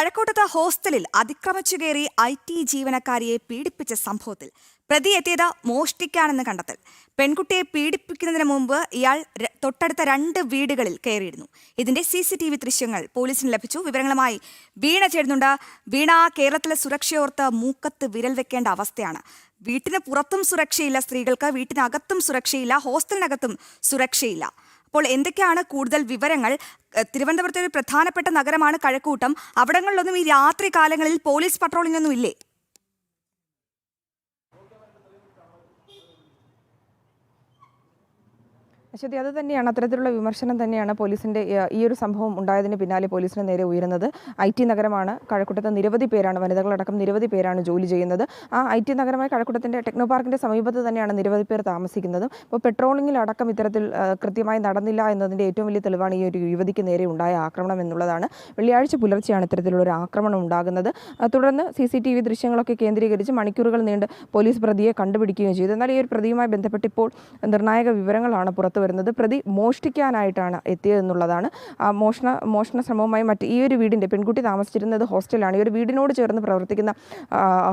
കഴക്കൂട്ടത്ത് ഹോസ്റ്റലിൽ അതിക്രമിച്ചു കയറി ഐ ടി ജീവനക്കാരിയെ പീഡിപ്പിച്ച സംഭവത്തിൽ പ്രതി എത്തിയത് മോഷ്ടിക്കാണെന്ന് കണ്ടെത്തൽ. പെൺകുട്ടിയെ പീഡിപ്പിക്കുന്നതിന് മുമ്പ് ഇയാൾ തൊട്ടടുത്ത രണ്ട് വീടുകളിൽ കയറിയിരുന്നു. ഇതിന്റെ സി സി ടി വി ദൃശ്യങ്ങൾ പോലീസിന് ലഭിച്ചു. വിവരങ്ങളുമായി വീണ ചേരുന്നുണ്ട്. വീണ കേരളത്തിലെ സുരക്ഷയോർത്ത് മൂക്കത്ത് വിരൽ വെക്കേണ്ട അവസ്ഥയാണ്. വീട്ടിന് പുറത്തും സുരക്ഷയില്ല സ്ത്രീകൾക്ക് വീട്ടിനകത്തും സുരക്ഷയില്ല ഹോസ്റ്റലിനകത്തും സുരക്ഷയില്ല. അപ്പോൾ എന്തൊക്കെയാണ് കൂടുതൽ വിവരങ്ങൾ? തിരുവനന്തപുരത്തെ ഒരു പ്രധാനപ്പെട്ട നഗരമാണ് കഴക്കൂട്ടം. അവിടങ്ങളിലൊന്നും ഈ രാത്രി കാലങ്ങളിൽ പോലീസ് പട്രോളിംഗ് ഒന്നും ഇല്ലേ? അശ്വതി അത് തന്നെയാണ് അത്തരത്തിലുള്ള വിമർശനം തന്നെയാണ് പോലീസിന്റെ ഈ ഒരു സംഭവം ഉണ്ടായതിന് പിന്നാലെ പോലീസിന് നേരെ ഉയരുന്നത്. ഐ ടി നഗരമാണ് കഴക്കൂട്ടത്ത് നിരവധി പേരാണ് വനിതകളടക്കം നിരവധി പേരാണ് ജോലി ചെയ്യുന്നത്. ആ ഐ ടി നഗരമായ കഴക്കൂട്ടത്തിന്റെ ടെക്നോ പാർക്കിന്റെ സമീപത്ത് തന്നെയാണ് നിരവധി പേർ താമസിക്കുന്നത്. പെട്രോളിംഗിൽ പെട്രോളിങ്ങിലടക്കം ഇത്തരത്തിൽ കൃത്യമായി നടന്നില്ല എന്നതിന്റെ ഏറ്റവും വലിയ തെളിവാണ് ഈ ഒരു യുവതിക്ക് നേരെ ഉണ്ടായ ആക്രമണം എന്നുള്ളതാണ്. വെള്ളിയാഴ്ച പുലർച്ചെയാണ് ഇത്തരത്തിലുള്ള ഒരു ആക്രമണം ഉണ്ടാകുന്നത്. തുടർന്ന് സി സി ടി വി ദൃശ്യങ്ങളൊക്കെ കേന്ദ്രീകരിച്ച് മണിക്കൂറുകൾ നീണ്ട് പോലീസ് പ്രതിയെ കണ്ടുപിടിക്കുകയും ചെയ്തു. എന്നാൽ ഈ ഒരു പ്രതിയുമായി ബന്ധപ്പെട്ട് ഇപ്പോൾ നിർണായക വിവരങ്ങളാണ് പുറത്തു വരുന്നത് പ്രതി മോഷ്ടിക്കാനായിട്ടാണ് എത്തിയതെന്നുള്ളതാണ്. മോഷണ മോഷണ ശ്രമവുമായി മറ്റ് ഈ ഒരു വീടിന്റെ പെൺകുട്ടി താമസിച്ചിരുന്നത് ഹോസ്റ്റലാണ്. ഈ ഒരു വീടിനോട് ചേർന്ന് പ്രവർത്തിക്കുന്ന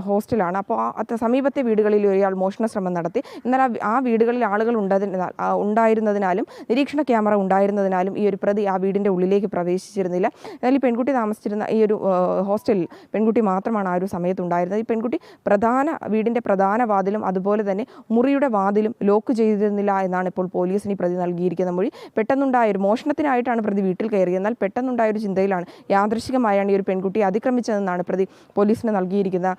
ഹോസ്റ്റലാണ്. അപ്പോൾ സമീപത്തെ വീടുകളിൽ ഒരാൾ മോഷണ ശ്രമം നടത്തി. എന്നാൽ ആ വീടുകളിൽ ആളുകൾ ഉണ്ടതിനാൽ ഉണ്ടായിരുന്നതിനാലും നിരീക്ഷണ ക്യാമറ ഉണ്ടായിരുന്നതിനാലും ഈ ഒരു പ്രതി ആ വീടിന്റെ ഉള്ളിലേക്ക് പ്രവേശിച്ചിരുന്നില്ല. എന്നാൽ ഈ പെൺകുട്ടി താമസിച്ചിരുന്ന ഈ ഒരു ഹോസ്റ്റലിൽ പെൺകുട്ടി മാത്രമാണ് ആ ഒരു സമയത്ത് ഉണ്ടായിരുന്നത്. ഈ പെൺകുട്ടി പ്രധാന വീടിന്റെ പ്രധാന വാതിലും അതുപോലെ തന്നെ മുറിയുടെ വാതിലും ലോക്ക് ചെയ്തിരുന്നില്ല എന്നാണ് ഇപ്പോൾ പോലീസിന് പ്രതി നൽകിയിരിക്കുന്ന മൊഴി പെട്ടെന്നുണ്ടായ ഒരു മോഷണത്തിനായിട്ടാണ് പ്രതി വീട്ടിൽ കയറിയത്. എന്നാൽ പെട്ടെന്നുണ്ടായ ഒരു ചിന്തയിലാണ് യാദൃശികമായാണ് ഈ ഒരു പെൺകുട്ടി അതിക്രമിച്ചതെന്നാണ് പ്രതി പോലീസിന് നൽകിയിരിക്കുന്ന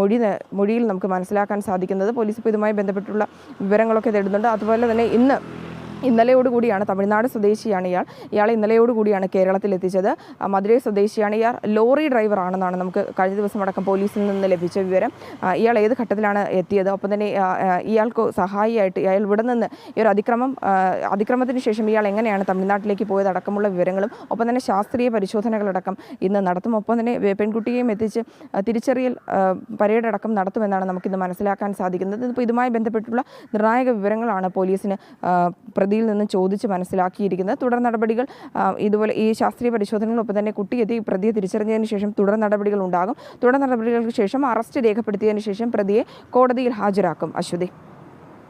മൊഴി മൊഴിയിൽ നമുക്ക് മനസ്സിലാക്കാൻ സാധിക്കുന്നത്. പോലീസ് ഇപ്പോൾ ഇതുമായി ബന്ധപ്പെട്ടുള്ള വിവരങ്ങളൊക്കെ തേടുന്നുണ്ട്. അതുപോലെ തന്നെ ഇന്ന് ഇന്നലെയോടുകൂടിയാണ് തമിഴ്നാട് സ്വദേശിയാണ് ഇയാൾ. ഇയാളെ ഇന്നലെയോടുകൂടിയാണ് കേരളത്തിൽ എത്തിച്ചത് മധുരൈ സ്വദേശിയാണ് ഇയാൾ. ലോറി ഡ്രൈവർ ആണെന്നാണ് നമുക്ക് കഴിഞ്ഞ ദിവസം അടക്കം പോലീസിൽ നിന്ന് ലഭിച്ച വിവരം. ഇയാൾ ഏത് ഘട്ടത്തിലാണ് എത്തിയത്? ഒപ്പം തന്നെ ഇയാൾക്ക് സഹായിയായിട്ട് ഇയാൾ ഇവിടെ നിന്ന് ഈ ഒരു അതിക്രമം അതിക്രമത്തിന് ശേഷം ഇയാൾ എങ്ങനെയാണ് തമിഴ്നാട്ടിലേക്ക് പോയത് അടക്കമുള്ള വിവരങ്ങളും ഒപ്പം തന്നെ ശാസ്ത്രീയ പരിശോധനകളടക്കം ഇന്ന് നടത്തും. ഒപ്പം തന്നെ പെൺകുട്ടിയെയും എത്തിച്ച് തിരിച്ചറിയൽ പരേഡ് അടക്കം നടത്തുമെന്നാണ് നമുക്കിന്ന് മനസ്സിലാക്കാൻ സാധിക്കുന്നത്. ഇപ്പോൾ ഇതുമായി ബന്ധപ്പെട്ടുള്ള നിർണായക വിവരങ്ങളാണ് പോലീസിന് ആ, പ്രതിയിൽ നിന്ന് ചോദിച്ച് മനസ്സിലാക്കിയിരിക്കുന്നത്. തുടർ നടപടികൾ ഇതുപോലെ ഈ ശാസ്ത്രീയ പരിശോധനകളൊപ്പം തന്നെ കുട്ടി എത്തി പ്രതിയെ തിരിച്ചറിഞ്ഞതിന് ശേഷം തുടർ നടപടികൾ ഉണ്ടാകും. തുടർ നടപടികൾക്ക് ശേഷം അറസ്റ്റ് രേഖപ്പെടുത്തിയതിന് ശേഷം പ്രതിയെ കോടതിയിൽ ഹാജരാക്കും. അശ്വതി.